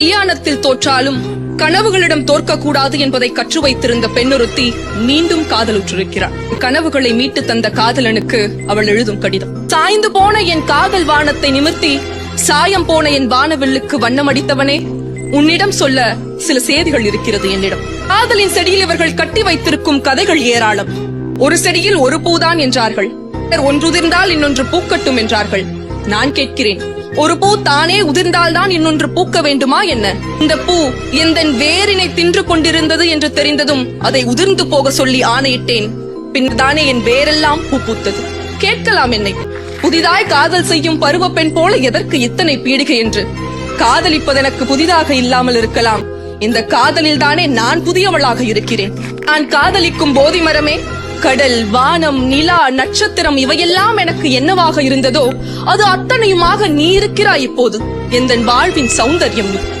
கல்யாணத்தில் தோற்றாலும் கனவுகளிடம் தோற்கக்கூடாது என்பதை கற்று வைத்திருந்த பெண்ணொருத்தி மீண்டும் காதலுற்றிருக்கிறார் கனவுகளை மீட்டு தந்த காதலனுக்கு அவள் எழுதும் கடிதம். சாய்ந்து போன என் காதல் வானத்தை நிமிர்த்தி சாயம் போன என் வானவில்லுக்கு வண்ணமடித்தவனே உன்னிடம் சொல்ல சில செய்திகள் இருக்கிறது என்னிடம். காதலின் செடியில் இவர்கள் கட்டி வைத்திருக்கும் கதைகள் ஏராளம். ஒரு செடியில் ஒரு பூதான் என்றார்கள். ஒன்றுதிர்ந்தால் இன்னொன்று பூக்கட்டும் என்றார்கள். நான் கேட்கிறேன் ஒரு பூ தானே உதிர்ந்தால்தான் இன்னொன்று பூக்க வேண்டுமா என்ன? இந்த பூ எந்த வேரினை தின்று கொண்டிருந்தது என்று தெரிந்ததும் அதை உதிர்ந்து போக சொல்லி ஆணையிட்டேன். பின் தானே என் வேரெல்லாம் பூ பூத்தது. கேட்கலாம் என்னை. புதிதாய் காதல் செய்யும் பருவ பெண் போல எதற்கு இத்தனை பீடிகை என்று? காதலிப்பது எனக்கு புதிதாக இல்லாமல் இருக்கலாம். இந்த காதலில் தானே நான் புதியவளாக இருக்கிறேன். நான் காதலிக்கும் போதி மரமே கடல் வானம் நிலா நட்சத்திரம் இவையெல்லாம் எனக்கு என்னவாக இருந்ததோ அது அத்தனையுமாக நீ இருக்கிறாய் இப்போது. எந்தன் வாழ்வின் சௌந்தர்யம் நீ.